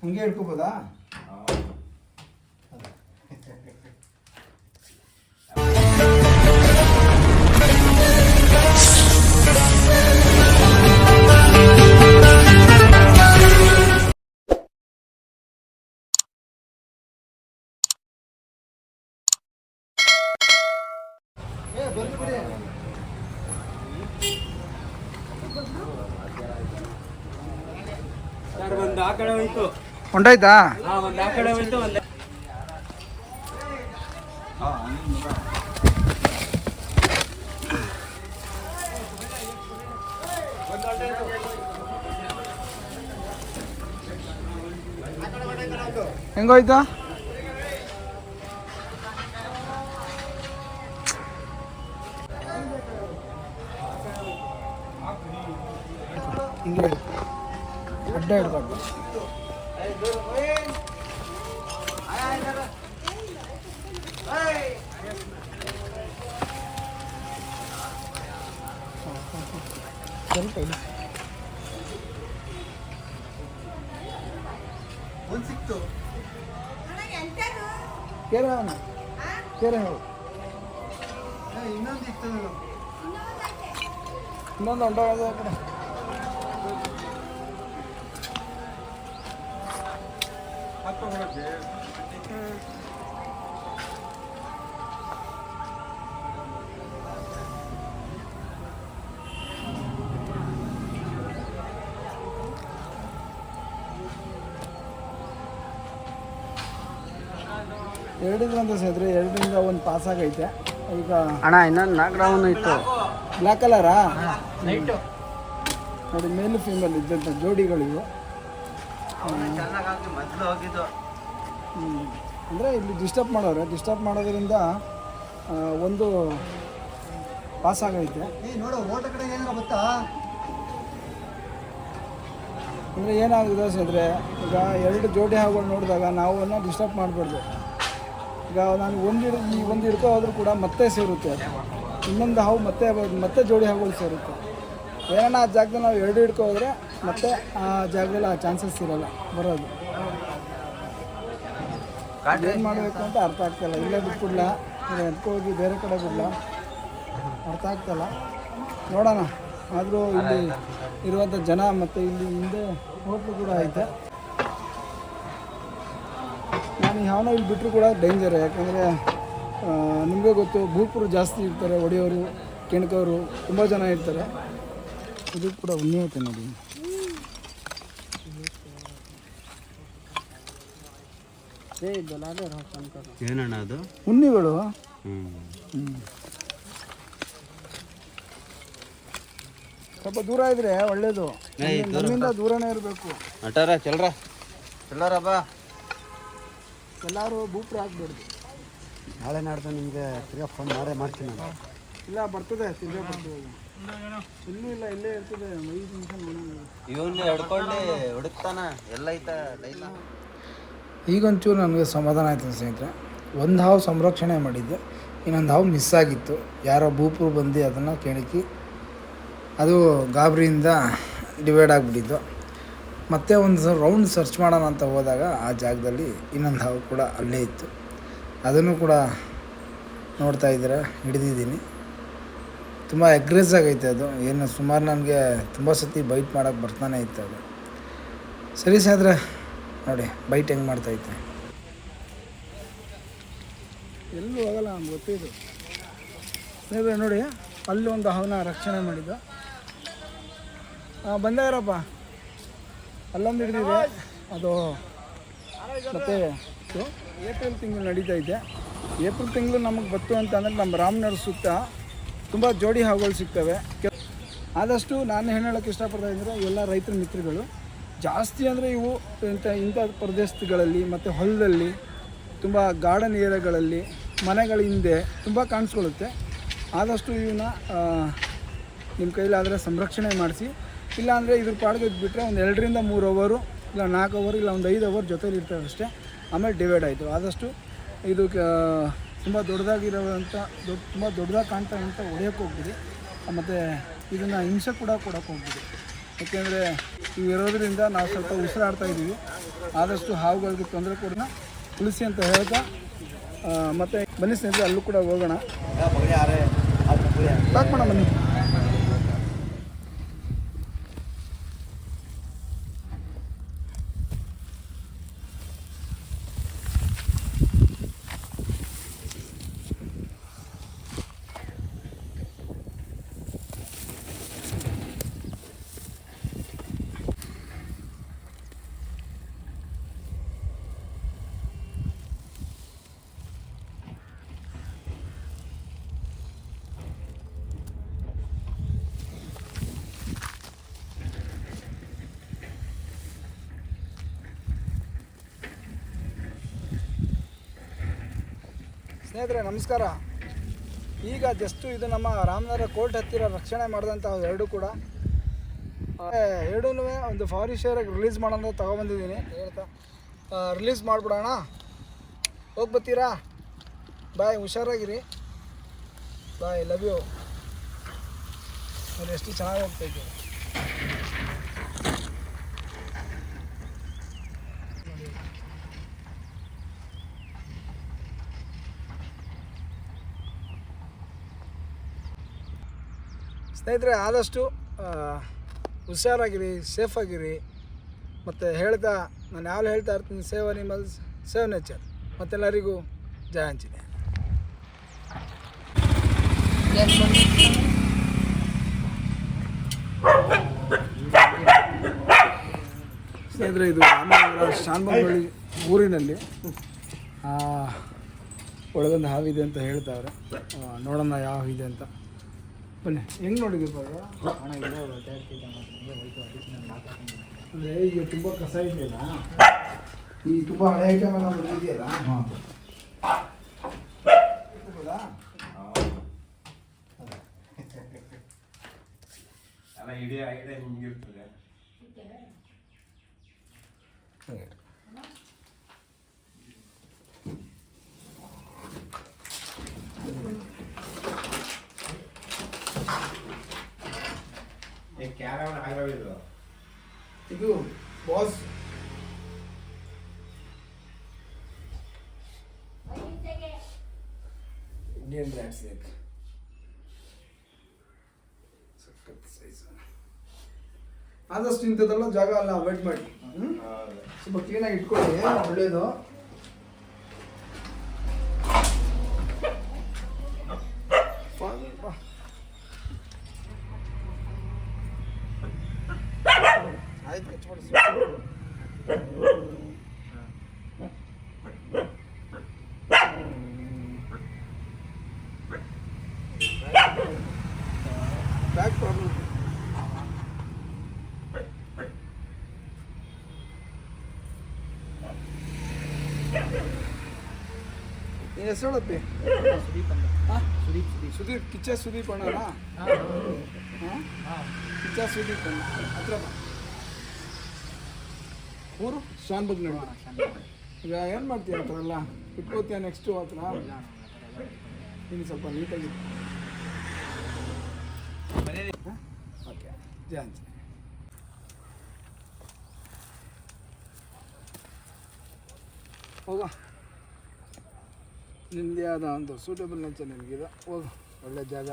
경계일 것보다 ಹೊಂಟಾಯ್ತಾ ಹೆಂಗೋಯ್ತಾ. ಅಡ್ಡ ಹಿಡ್ಕೊಂಡು ಸಿಕ್ತು ಕೇರ ಕೇರ ಹೇಳು ಇನ್ನೊಂದು ಇತ್ತು ಇನ್ನೊಂದು ಆ ಕಡೆ ಎರಡಿದ್ರು ಅಂತ ಎರಡರಿಂದ ಒಂದು ಪಾಸ್ ಆಗೈತೆ. ಈಗ ಅಣ್ಣ ಇನ್ನೊಂದು ನಾಲ್ಕು ರೌಂಡ್ ಇತ್ತು. ಬ್ಲ್ಯಾಕ್ ಕಲರಾ ನೈಟು ನೋಡಿ ಮೇಲು ಫೀಮೇಲ್ ಇದ್ದಂಥ ಜೋಡಿಗಳಿವು. ಅಂದರೆ ಇಲ್ಲಿ ಡಿಸ್ಟರ್ಬ್ ಮಾಡೋರೆ ಡಿಸ್ಟರ್ಬ್ ಮಾಡೋದ್ರಿಂದ ಒಂದು ಪಾಸ್ ಆಗೈತೆ. ಅಂದರೆ ಏನಾಗಿದೆ ಸೇರಿದ್ರೆ ಈಗ ಎರಡು ಜೋಡಿ ಹಾಗೆ ನೋಡಿದಾಗ ನಾವು ಡಿಸ್ಟರ್ಬ್ ಮಾಡಬಾರ್ದು. ಈಗ ನಾನು ಒಂದು ಈ ಒಂದು ಹಿಡ್ಕೊ ಆದರೂ ಕೂಡ ಮತ್ತೆ ಸೇರುತ್ತೆ ಅದು. ಇನ್ನೊಂದು ಹಾವು ಮತ್ತೆ ಮತ್ತೆ ಜೋಡಿ ಹಾವುಗಳು ಸೇರುತ್ತೆ. ಏನೋ ಆ ಜಾಗದಲ್ಲಿ ನಾವು ಎರಡು ಹಿಡ್ಕೋ ಹೋದರೆ ಮತ್ತೆ ಆ ಜಾಗದಲ್ಲಿ ಆ ಚಾನ್ಸಸ್ ಇರಲ್ಲ ಬರೋದು. ಏನು ಮಾಡಬೇಕು ಅಂತ ಅರ್ಥ ಆಗ್ತಾಯಿಲ್ಲ ಇಲ್ಲೇ. ಬಿಟ್ಬಿಡ್ಲ ಇಲ್ಲ ಎತ್ಕೋಗಿ ಬೇರೆ ಕಡೆ ಬಿಡಲ. ಅರ್ಥ ಆಗ್ತಾಯಿಲ್ಲ ನೋಡೋಣ. ಆದರೂ ಇಲ್ಲಿ ಇರುವಂಥ ಜನ ಮತ್ತು ಇಲ್ಲಿ ಹಿಂದೆ ಹೋಟ್ಲು ಕೂಡ ಐತೆ. ನಾನು ಯಾವನೋ ಇಲ್ಲಿ ಬಿಟ್ಟರು ಕೂಡ ಡೇಂಜರ್ ಯಾಕಂದರೆ ನಿಮಗೆ ಗೊತ್ತು ಭೂಪರು ಜಾಸ್ತಿ ಇರ್ತಾರೆ ಒಡೆಯವರು ಕೆಣಕವರು ತುಂಬ ಜನ ಇರ್ತಾರೆ. ಇದು ಕೂಡ ಉಣ್ಣೆ ಐತೆ ನೋಡಿ. ಏನಣ್ಣ ಅದು? ಉಣ್ಣಿಗಳು. ಸ್ವಲ್ಪ ದೂರ ಇದ್ರೆ ಒಳ್ಳೇದು. ನಮ್ಮಿಂದ- ನಮ್ಮಿಂದ ದೂರನೇ ಇರಬೇಕು. ಅಟಾರ ಚಲ್ರ. ಚಲ್ಲಾರ ಬಾ ಎಲ್ಲರೂ ಭೂಪ್ರ ಹಾಕ್ಬಿಡ್ದು ನಾಳೆ ನಾಡ್ದು ನಿಮಗೆ ತಿರ್ಗಾ ಫೋನ್ ಮಾಡೇ ಮಾಡ್ತೀನಿ ನಾನು. ಇಲ್ಲ ಬರ್ತದೆ ತಿರ್ಗಾ ಬರ್ತದೆ. ಇನ್ನೂ ಇಲ್ಲ ಇಲ್ಲೇ ಇರ್ತದೆ. ಐದು ನಿಮಿಷ ನೋಡೋಣ. ಇವನ್ನ ಹಿಡ್ಕೊಂಡು ಹುಡುಕ್ತಾನ ಎಲ್ಲ ಐತಾ ಲೈನ ಈಗೊಂಚೂರು ನನಗೆ ಸಮಾಧಾನ ಆಯ್ತು ಸ್ನೇಹಿತರೆ. ಒಂದು ಹಾವು ಸಂರಕ್ಷಣೆ ಮಾಡಿದ್ದೆ ಇನ್ನೊಂದು ಹಾವು ಮಿಸ್ ಆಗಿತ್ತು. ಯಾರೋ ಭೂಪುರು ಬಂದು ಅದನ್ನು ಕೆಣಕಿ ಅದು ಗಾಬರಿಯಿಂದ ಡಿವೈಡ್ ಆಗಿಬಿಟ್ಟಿದ್ದು. ಮತ್ತೆ ಒಂದು ರೌಂಡ್ ಸರ್ಚ್ ಮಾಡೋಣ ಅಂತ ಹೋದಾಗ ಆ ಜಾಗದಲ್ಲಿ ಇನ್ನೊಂದು ಹಾವು ಕೂಡ ಅಲ್ಲೇ ಇತ್ತು. ಅದನ್ನು ಕೂಡ ನೋಡ್ತಾ ಇದ್ದೀರ, ಹಿಡಿದಿದ್ದೀನಿ. ತುಂಬ ಎಗ್ರೆಸ್ ಆಗೈತೆ ಅದು. ಏನು ಸುಮಾರು ನನಗೆ ತುಂಬ ಸತಿ ಬೈಟ್ ಮಾಡೋಕ್ಕೆ ಬರ್ತಾನೆ ಇತ್ತು ಅದು. ಸರಿ ಸಾದ್ರೆ ನೋಡಿ ಬೈಟ್ ಹೆಂಗೆ ಮಾಡ್ತೈತೆ ಎಲ್ಲೂ ಹೋಗಲ್ಲ ನಮ್ಗೆ ಗೊತ್ತಿದ್ದು ನೀವು ನೋಡಿ, ಅಲ್ಲಿ ಒಂದು ಹಾವನ್ನ ರಕ್ಷಣೆ ಮಾಡಿದ್ದು. ಬಂದಾರಪ್ಪ ಅಲ್ಲೊಂದು ಹಿಡಿದಿದೆ. ಅದು ಮತ್ತು ಏಪ್ರಿಲ್ ತಿಂಗಳು ನಡೀತಾ ಇದೆ. ಏಪ್ರಿಲ್ ತಿಂಗಳು ನಮಗೆ ಬತ್ತು ಅಂತ ಅಂದರೆ ನಮ್ಮ ರಾಮನಗರ ಸುತ್ತ ತುಂಬ ಜೋಡಿ ಹಾವುಗಳು ಸಿಗ್ತವೆ. ಆದಷ್ಟು ನಾನು ಹೇಳೋಕ್ಕೆ ಇಷ್ಟಪಡ್ತಾ ಇದ್ದರೆ ಎಲ್ಲ ರೈತರ ಮಿತ್ರಗಳು. ಜಾಸ್ತಿ ಅಂದರೆ ಇವು ಇಂಥ ಇಂಥ ಪ್ರದೇಶಗಳಲ್ಲಿ ಮತ್ತು ಹೊಲದಲ್ಲಿ, ತುಂಬ ಗಾರ್ಡನ್ ಏರಿಯಾಗಳಲ್ಲಿ, ಮನೆಗಳ ಹಿಂದೆ ತುಂಬ ಕಾಣಿಸ್ಕೊಳ್ಳುತ್ತೆ. ಆದಷ್ಟು ಇವನ್ನ ನಿಮ್ಮ ಕೈಲಾದರೆ ಸಂರಕ್ಷಣೆ ಮಾಡಿಸಿ ಇಲ್ಲಾಂದರೆ ಇದ್ರ ಪಾಡ್ಗೆ ಬಿಟ್ಟರೆ ಒಂದು ಎರಡರಿಂದ ಮೂರು ಅವರು ಇಲ್ಲ ನಾಲ್ಕು ಅವರ್ ಇಲ್ಲ ಒಂದು ಐದು ಅವರ್ ಜೊತೆಲಿ ಇರ್ತವೆ ಅಷ್ಟೇ. ಆಮೇಲೆ ಡಿವೈಡ್ ಆಯಿತು. ಆದಷ್ಟು ಇದು ತುಂಬ ದೊಡ್ಡದಾಗಿರೋವಂಥ ದೊಡ್ಡ ತುಂಬ ದೊಡ್ಡದಾಗಿ ಕಾಣ್ತಾ ಅಂತ ಹೊಡೆಯೋಕ್ಕೆ ಹೋಗ್ಬಿಡಿ. ಮತ್ತು ಇದನ್ನು ಹಿಂಸೆ ಕೂಡ ಕೊಡೋಕೆ ಹೋಗ್ಬಿಡಿ. ಯಾಕೆಂದರೆ ಇವು ಇರೋದ್ರಿಂದ ನಾವು ಸ್ವಲ್ಪ ಉಸಿರಾಡ್ತಾ ಇದ್ದೀವಿ ಆದಷ್ಟು ಹಾವುಗಳಿಗೆ ತೊಂದರೆ ಕೂಡ ತುಳಸಿ ಅಂತ ಹೇಳ್ತಾ ಮತ್ತು ಬನ್ನಿ ಸ್ನೇಹಿತರೆ ಅಲ್ಲೂ ಕೂಡ ಹೋಗೋಣ. ಬನ್ನಿ ಸ್ನೇಹಿತರೆ, ನಮಸ್ಕಾರ. ಈಗ ಜಸ್ಟು ಇದು ನಮ್ಮ ರಾಮನಗರ ಕೋರ್ಟ್ ಹತ್ತಿರ ರಕ್ಷಣೆ ಮಾಡಿದಂಥ ಎರಡು ಕೂಡ. ಎರಡೂ ಒಂದು ಫಾರಿಸ್ಟರಿಗೆ ರಿಲೀಸ್ ಮಾಡೋಣ ತೊಗೊಬಂದಿದ್ದೀನಿ ಹೇಳ್ತಾ ರಿಲೀಸ್ ಮಾಡಿಬಿಡೋಣ. ಹೋಗಿ ಬರ್ತೀರಾ ಬಾಯ್, ಹುಷಾರಾಗಿರಿ. ಬಾಯ್ ಲವ್ ಯು ಎಷ್ಟು ಚೆನ್ನಾಗಿ ಹೋಗ್ತೈತೆ ಸ್ನೇಹಿತರೆ, ಆದಷ್ಟು ಹುಷಾರಾಗಿರಿ, ಸೇಫಾಗಿರಿ. ಮತ್ತು ಹೇಳ್ತಾ, ನಾನು ಯಾವಾಗಲೂ ಹೇಳ್ತಾ ಇರ್ತೀನಿ, ಸೇವ್ ಅನಿಮಲ್ಸ್ ಸೇವ್ ನೇಚರ್ ಮತ್ತೆಲ್ಲರಿಗೂ ಜಯ ಹಂಚಿದೆ ಸ್ನೇಹಿತರೆ, ಇದು ಶಾನ್ಭೋಗಳಿ ಊರಿನಲ್ಲಿ ಒಳಗೊಂದು ಹಾವಿದೆ ಅಂತ ಹೇಳ್ತಾವ್ರೆ. ನೋಡೋಣ ಯಾವ ಇದೆ ಅಂತ. ಬನ್ನಿ ಹೆಂಗೆ ನೋಡಿದ್ದೀವಿ ಅಂದರೆ ಈಗ ತುಂಬ ಕಸ ಇದೆಯಲ್ಲ ಈ ತುಂಬ ಹಳೆ ಐಟಮ್ ಎಲ್ಲ ಬಂದಿದೆಯಲ್ಲ ಹೌದಾ? ಅಲ್ಲ ಇಡೀ ಐಡಿಯಾ ಹಿಂಗಿರ್ತದೆ ಇಂಡಿಯನ್ ರ್ಯಾಟ್ ಬೇಕು ಸಖತ್ ಸೈಜ್ ಆದಷ್ಟು ಇಂಥದ್ದೆಲ್ಲ ಜಾಗ ಅಲ್ಲ ಅವಾಯ್ಡ್ ಮಾಡಿ. ಹ್ಮ್? ಸ್ವಲ್ಪ ಕ್ಲೀನಾಗಿ ಇಟ್ಕೊಳ್ಳಿ ಒಳ್ಳೇದು? ನಿನ್ನ ಹೆಸರು ಹೇಳಪ್ಪಿ? ಸುದೀಪ್, ಕಿಚ್ಚ ಸುದೀಪ್ ಅಣ್ಣ ಕಿಚ್ಚ ಸುದೀಪ್ ಅಣ್ಣ. ಹತ್ರ. ಊರು? ಶಾನ್ ಬಗ್ಗೆ ನೋಡೋಣ ಈಗ ಏನು ಮಾಡ್ತೀಯ ಆ ಥರ ಎಲ್ಲ? ಇಟ್ಕೋತೀಯ ನೆಕ್ಸ್ಟು ಹತ್ರ? ನೀನು ಸ್ವಲ್ಪ ನೀಟಾಗಿ ಓಕೆ ಜಾನ್ಸಿ ಹೋಗ. ನಿಮ್ಮದೇ ಆದ ಒಂದು ಸೂಟೇಬಲ್ ಅಂತ ನಿಮಗಿದೆ. ಹೋಗು ಒಳ್ಳೆ ಜಾಗ.